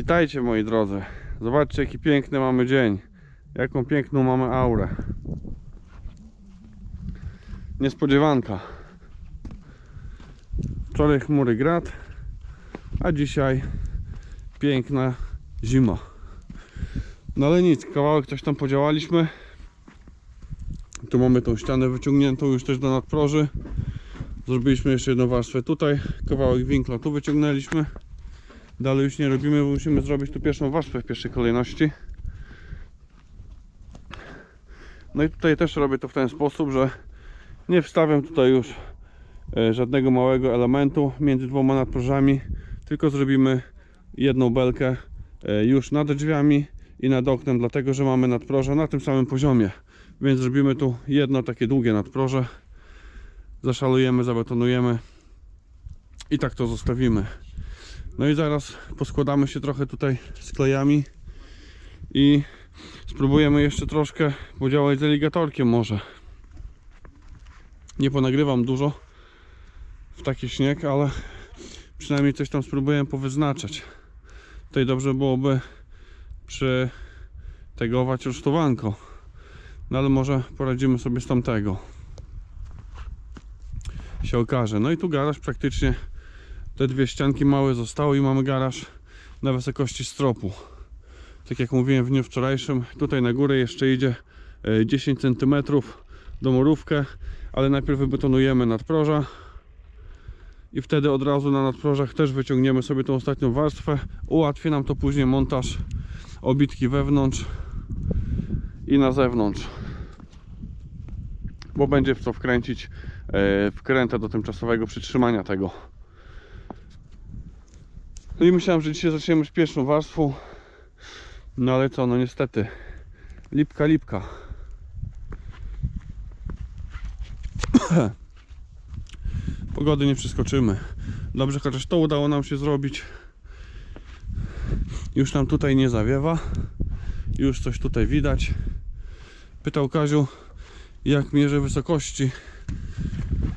Witajcie moi drodzy. Zobaczcie jaki piękny mamy dzień. Jaką piękną mamy aurę. Niespodziewanka. Wczoraj chmury grad, a dzisiaj piękna zima. No ale nic, kawałek coś tam podziałaliśmy. Tu mamy tą ścianę wyciągniętą już też do nadproży. Zrobiliśmy jeszcze jedną warstwę tutaj, kawałek winkla tu wyciągnęliśmy. Dalej już nie robimy, bo musimy zrobić tu pierwszą warstwę w pierwszej kolejności. No i tutaj też robię to w ten sposób, że nie wstawiam tutaj już e, żadnego małego elementu między dwoma nadprożami, tylko zrobimy jedną belkę e, już nad drzwiami i nad oknem, dlatego że mamy nadproże na tym samym poziomie. Więc zrobimy tu jedno takie długie nadproże. Zaszalujemy, zabetonujemy i tak to zostawimy. No i zaraz poskładamy się trochę tutaj z klejami i spróbujemy jeszcze troszkę podziałać z aligatorkiem może. Nie ponagrywam dużo w taki śnieg, ale przynajmniej coś tam spróbuję powyznaczać. Tutaj dobrze byłoby przytegować rusztowanko. No ale może poradzimy sobie z tamtego. Się okaże. No i tu garaż praktycznie te dwie ścianki małe zostały i mamy garaż na wysokości stropu. Tak jak mówiłem w dniu wczorajszym, tutaj na górę jeszcze idzie e, 10 cm do morówkę, ale najpierw wybetonujemy nadproża i wtedy od razu na nadprożach też wyciągniemy sobie tą ostatnią warstwę. Ułatwi nam to później montaż obitki wewnątrz i na zewnątrz. Bo będzie w co wkręcić e, wkrętę do tymczasowego przytrzymania tego. No i myślałem, że dzisiaj zaczniemy z pierwszą warstwą. No ale co, no niestety. Lipka, lipka. Pogody nie przeskoczymy. Dobrze, chociaż to udało nam się zrobić. Już nam tutaj nie zawiewa. Już coś tutaj widać. Pytał Kaziu, jak mierzę wysokości.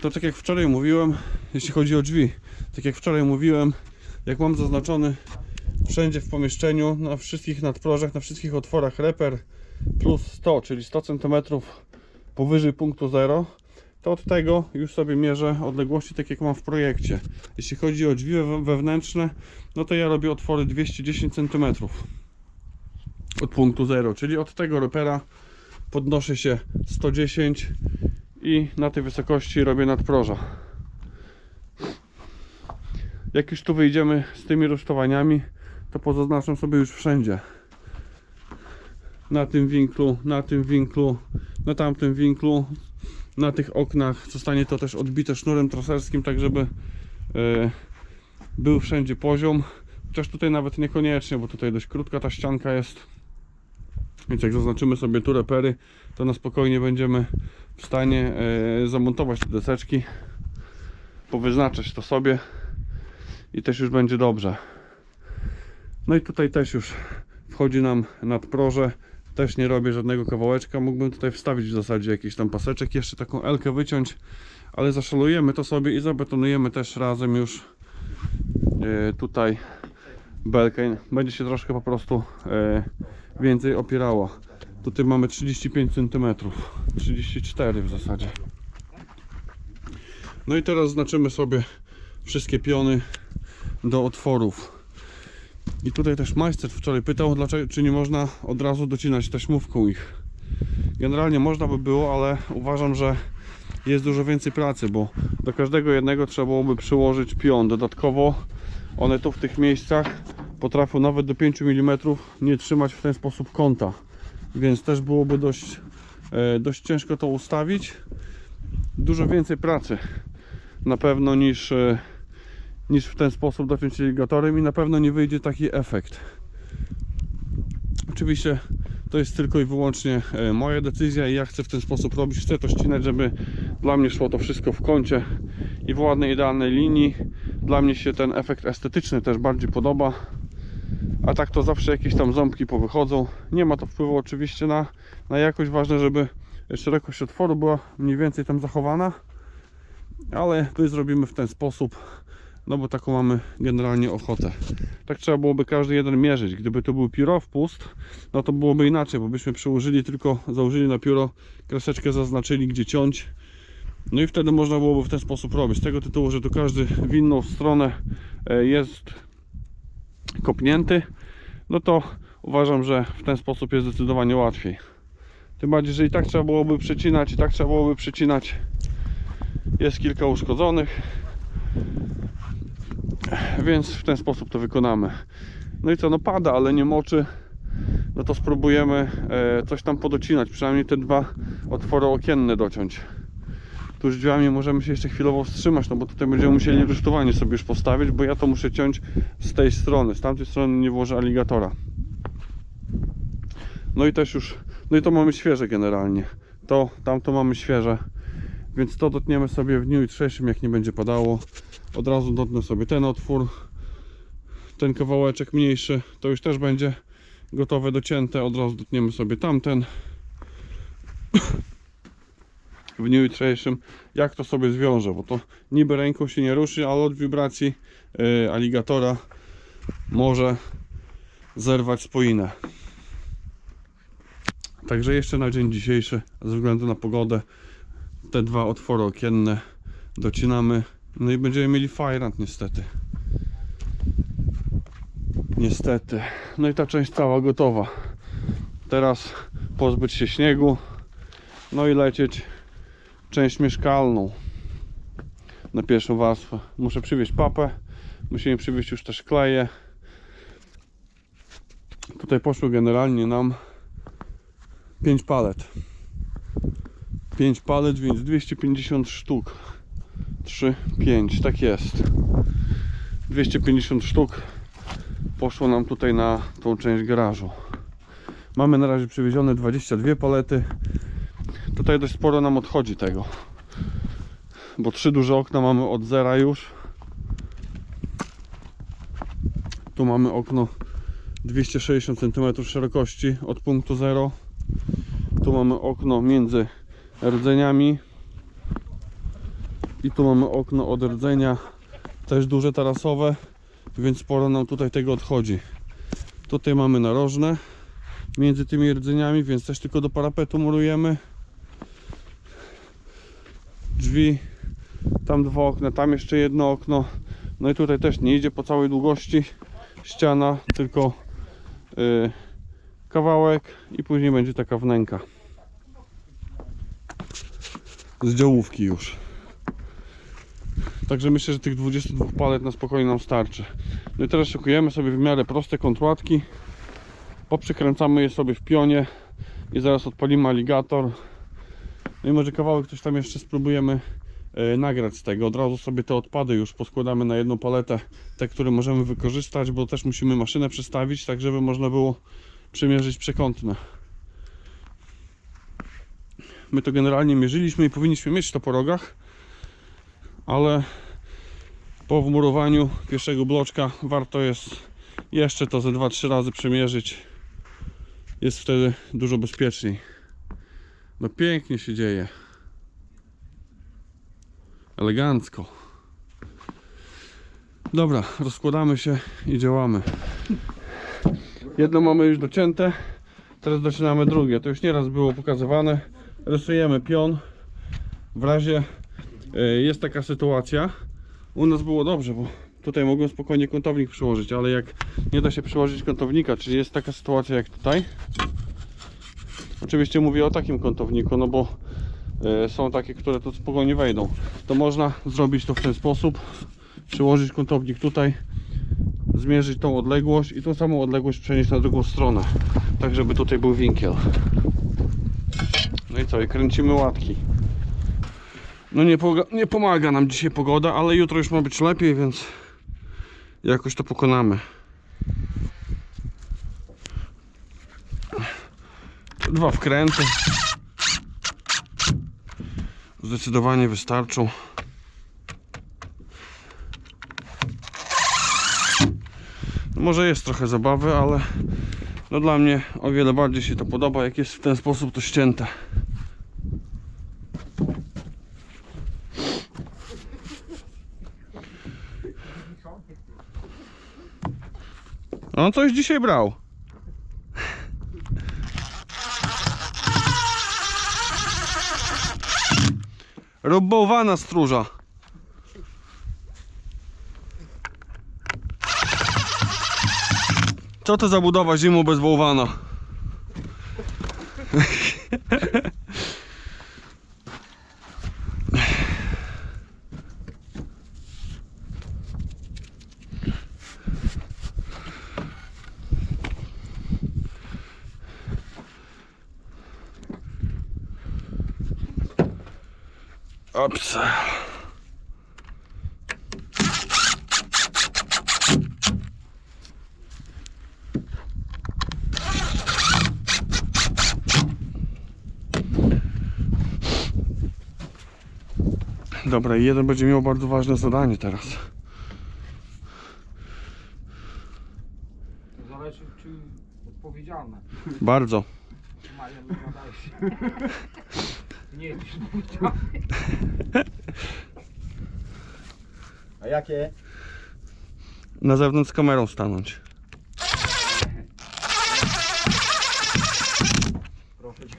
To tak jak wczoraj mówiłem, jeśli chodzi o drzwi. Tak jak wczoraj mówiłem, jak mam zaznaczony wszędzie w pomieszczeniu, na wszystkich nadprożach, na wszystkich otworach reper plus 100, czyli 100 cm powyżej punktu 0, to od tego już sobie mierzę odległości tak jak mam w projekcie. Jeśli chodzi o drzwi we- wewnętrzne, no to ja robię otwory 210 cm od punktu 0, czyli od tego repera podnoszę się 110 i na tej wysokości robię nadproża. Jak już tu wyjdziemy z tymi rusztowaniami, to pozaznaczam sobie już wszędzie. Na tym winklu, na tym winklu, na tamtym winklu, na tych oknach. Zostanie to też odbite sznurem traserskim, tak żeby e, był wszędzie poziom. Chociaż tutaj nawet niekoniecznie, bo tutaj dość krótka ta ścianka jest. Więc jak zaznaczymy sobie tu repery, to na spokojnie będziemy w stanie e, zamontować te deseczki, powyznaczać to sobie i też już będzie dobrze. No i tutaj też już wchodzi nam nadproże. Też nie robię żadnego kawałeczka. Mógłbym tutaj wstawić w zasadzie jakiś tam paseczek, jeszcze taką elkę wyciąć, ale zaszalujemy to sobie i zabetonujemy też razem już e, tutaj belkę. Będzie się troszkę po prostu e, więcej opierała. Tutaj mamy 35 cm, 34 w zasadzie. No i teraz znaczymy sobie wszystkie piony do otworów. I tutaj też majster wczoraj pytał, dlaczego, czy nie można od razu docinać taśmówką ich. Generalnie można by było, ale uważam, że jest dużo więcej pracy, bo do każdego jednego trzeba byłoby przyłożyć pion. Dodatkowo one tu w tych miejscach potrafią nawet do 5 mm nie trzymać w ten sposób kąta. Więc też byłoby dość, e, dość ciężko to ustawić. Dużo więcej pracy na pewno niż, e, niż w ten sposób dopiąć aligatorem i na pewno nie wyjdzie taki efekt. Oczywiście to jest tylko i wyłącznie e, moja decyzja i ja chcę w ten sposób robić. Chcę to ścinać, żeby dla mnie szło to wszystko w kącie i w ładnej, idealnej linii. Dla mnie się ten efekt estetyczny też bardziej podoba. A tak to zawsze jakieś tam ząbki powychodzą. Nie ma to wpływu oczywiście na, na jakość. Ważne, żeby szerokość otworu była mniej więcej tam zachowana. Ale my zrobimy w ten sposób, No bo taką mamy generalnie ochotę. Tak trzeba byłoby każdy jeden mierzyć. Gdyby to był piórowpust, no to byłoby inaczej, bo byśmy przyłożyli tylko, założyli na pióro, kreseczkę zaznaczyli gdzie ciąć. No i wtedy można byłoby w ten sposób robić. Z tego tytułu, że tu każdy w inną stronę e, jest kopnięty, no to uważam, że w ten sposób jest zdecydowanie łatwiej. Tym bardziej, że i tak trzeba byłoby przecinać, i tak trzeba byłoby przecinać. Jest kilka uszkodzonych, więc w ten sposób to wykonamy. No i co, no pada, ale nie moczy. No to spróbujemy e, coś tam podocinać, przynajmniej te dwa otwory okienne dociąć. Tuż drzwiami możemy się jeszcze chwilowo wstrzymać, no bo tutaj będziemy musieli rusztowanie sobie już postawić, bo ja to muszę ciąć z tej strony, z tamtej strony nie włożę aligatora. No i też już, no i to mamy świeże generalnie. To, tamto mamy świeże, więc to dotniemy sobie w dniu jutrzejszym, jak nie będzie padało. Od razu dotnę sobie ten otwór, ten kawałeczek mniejszy, to już też będzie gotowe, docięte. Od razu dotniemy sobie tamten w dniu jutrzejszym, jak to sobie zwiążę, bo to niby ręką się nie ruszy, ale od wibracji yy, aligatora może zerwać spoinę. Także jeszcze na dzień dzisiejszy, ze względu na pogodę, te dwa otwory okienne docinamy. No i będziemy mieli fajrant niestety. Niestety. No i ta część cała gotowa. Teraz pozbyć się śniegu. No i lecieć część mieszkalną na pierwszą warstwę. Muszę przywieźć papę. Musimy przywieźć już też kleje. Tutaj poszło generalnie nam 5 palet. 5 palet, więc 250 sztuk. 3, 5, tak jest. 250 sztuk poszło nam tutaj na tą część garażu. Mamy na razie przywiezione 22 palety. Tutaj dość sporo nam odchodzi tego. Bo trzy duże okna mamy od zera już. Tu mamy okno 260 cm szerokości od punktu 0. Tu mamy okno między rdzeniami. I tu mamy okno od rdzenia też duże tarasowe, więc sporo nam tutaj tego odchodzi. Tutaj mamy narożne między tymi rdzeniami, więc też tylko do parapetu murujemy. Drzwi, tam dwa okna, tam jeszcze jedno okno. No i tutaj też nie idzie po całej długości ściana, tylko yy, kawałek i później będzie taka wnęka z działówki już. Także myślę, że tych 22 palet na spokojnie nam starczy. No i teraz szykujemy sobie w miarę proste kątłatki. Poprzykręcamy je sobie w pionie i zaraz odpalimy aligator. No i może kawałek coś tam jeszcze spróbujemy e, nagrać z tego. Od razu sobie te odpady już poskładamy na jedną paletę, te, które możemy wykorzystać, bo też musimy maszynę przestawić, tak żeby można było przymierzyć przekątne. My to generalnie mierzyliśmy i powinniśmy mieć to po rogach, ale po wmurowaniu pierwszego bloczka warto jest jeszcze to ze 2-3 razy przemierzyć. Jest wtedy dużo bezpieczniej. No pięknie się dzieje. Elegancko. Dobra, rozkładamy się i działamy. Jedno mamy już docięte, teraz zaczynamy drugie. To już nieraz było pokazywane. Rysujemy pion. W razie jest taka sytuacja. U nas było dobrze, bo tutaj mogłem spokojnie kątownik przyłożyć, ale jak nie da się przyłożyć kątownika, czyli jest taka sytuacja jak tutaj. Oczywiście mówię o takim kątowniku, no bo e, są takie, które tu spokojnie wejdą. To można zrobić to w ten sposób. Przyłożyć kątownik tutaj, zmierzyć tą odległość i tą samą odległość przenieść na drugą stronę. Tak, żeby tutaj był winkiel. No i co? I kręcimy łatki. No nie, nie pomaga nam dzisiaj pogoda, ale jutro już ma być lepiej, więc jakoś to pokonamy. Dwa wkręty. Zdecydowanie wystarczą. No Może jest trochę zabawy, ale no dla mnie o wiele bardziej się to podoba, jak jest w ten sposób to ścięte. On coś dzisiaj brał. Rób bałwana stróża. Co to za budowa zimą bez bałwana? Ops. Dobra, jeden będzie miał bardzo ważne zadanie teraz. Zależy czy odpowiedzialne. Bardzo. Maja nie. A jakie? Na zewnątrz z kamerą stanąć. Proszę cię.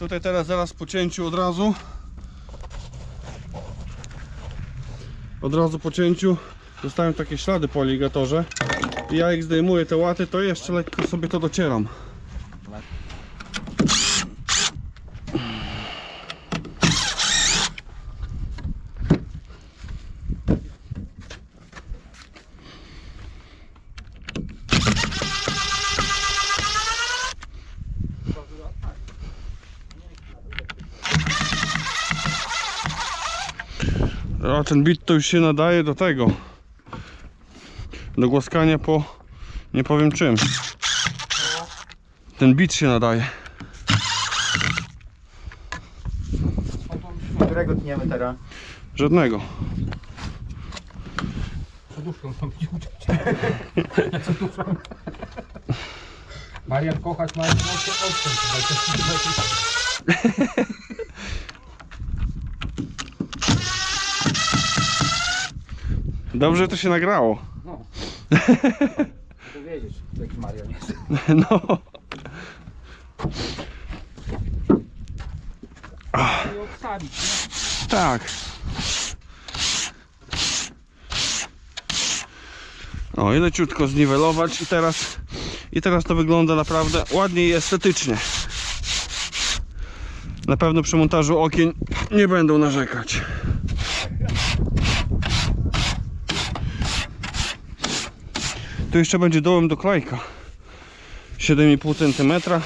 Tutaj teraz zaraz po cięciu od razu. Od razu po cięciu zostają takie ślady po aligatorze. I ja jak zdejmuję te łaty, to jeszcze lekko sobie to docieram. A ten bit to już się nadaje do tego. Do głaskania po nie powiem czym. Ten bit się nadaje. Którego tniemy teraz? Żadnego. Poduszką tam co duszą. Marian kochać ma mocno odstęp. Dobrze to się nagrało. No. To wiedzieć, jaki Marian jest. No. I nie? Tak. O, i leciutko zniwelować i teraz i teraz to wygląda naprawdę ładnie i estetycznie. Na pewno przy montażu okien nie będą narzekać. Tu jeszcze będzie dołem do klejka. 7,5 cm.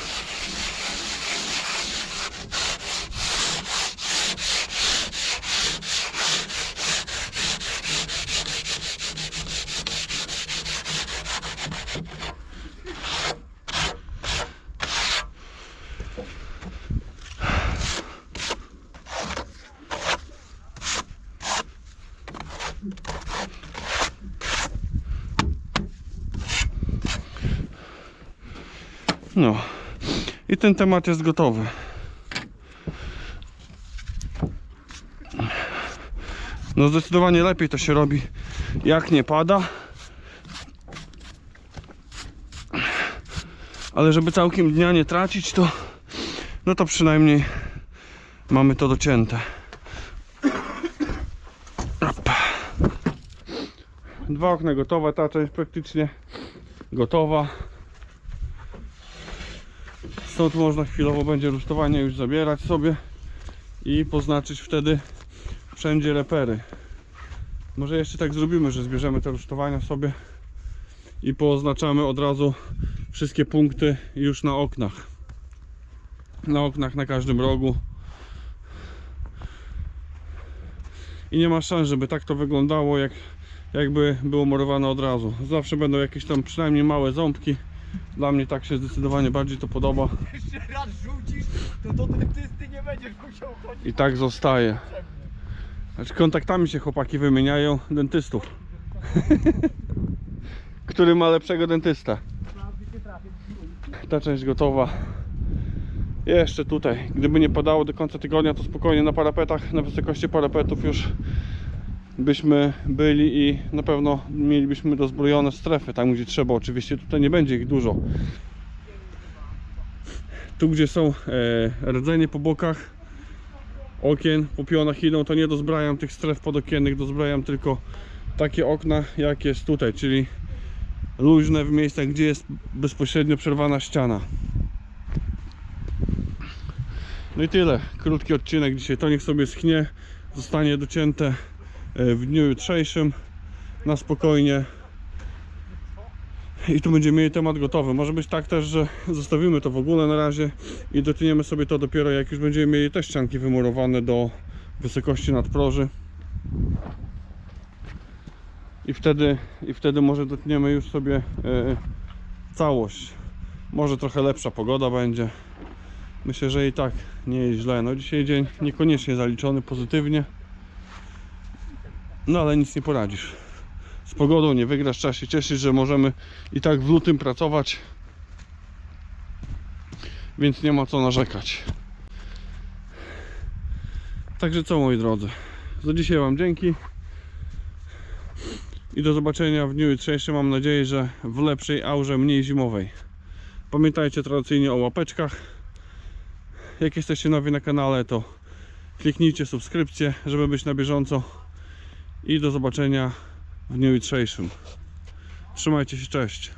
No. I ten temat jest gotowy. No zdecydowanie lepiej to się robi jak nie pada. Ale żeby całkiem dnia nie tracić to no to przynajmniej mamy to docięte. Dwa okna gotowe, ta część praktycznie gotowa. Stąd można chwilowo będzie rusztowanie już zabierać sobie i poznaczyć wtedy wszędzie repery. Może jeszcze tak zrobimy, że zbierzemy te rusztowania sobie i pooznaczamy od razu wszystkie punkty już na oknach. Na oknach na każdym rogu. I nie ma szans, żeby tak to wyglądało, jak, jakby było murowane od razu. Zawsze będą jakieś tam przynajmniej małe ząbki. Dla mnie tak się zdecydowanie bardziej to podoba. Jeszcze raz rzucisz, to do dentysty nie będziesz musiał chodzić. I tak zostaje. Znaczy kontaktami się chłopaki wymieniają dentystów. Który ma lepszego dentysta. Ta część gotowa. Jeszcze tutaj. Gdyby nie padało do końca tygodnia, to spokojnie na parapetach, na wysokości parapetów już byśmy byli i na pewno mielibyśmy dozbrojone strefy tam gdzie trzeba. Oczywiście tutaj nie będzie ich dużo. Tu gdzie są e, rdzenie po bokach okien po pionach idą, to nie dozbrajam tych stref podokiennych, dozbrajam tylko takie okna jak jest tutaj, czyli luźne w miejscach, gdzie jest bezpośrednio przerwana ściana. No i tyle. Krótki odcinek dzisiaj. To niech sobie schnie. Zostanie docięte w dniu jutrzejszym na spokojnie. I tu będziemy mieli temat gotowy. Może być tak też, że zostawimy to w ogóle na razie i dotniemy sobie to dopiero jak już będziemy mieli te ścianki wymurowane do wysokości nadproży. I wtedy, i wtedy może dotniemy już sobie e, całość. Może trochę lepsza pogoda będzie. Myślę, że i tak nie jest źle. No dzisiaj dzień niekoniecznie zaliczony pozytywnie. No ale nic nie poradzisz. Z pogodą nie wygrasz, trzeba się cieszyć, że możemy i tak w lutym pracować. Więc nie ma co narzekać. Także co moi drodzy. Za dzisiaj Wam dzięki. I do zobaczenia w dniu jutrzejszym. Mam nadzieję, że w lepszej aurze, mniej zimowej. Pamiętajcie tradycyjnie o łapeczkach. Jak jesteście nowi na kanale, to kliknijcie subskrypcję, żeby być na bieżąco. I do zobaczenia w dniu jutrzejszym. Trzymajcie się, cześć.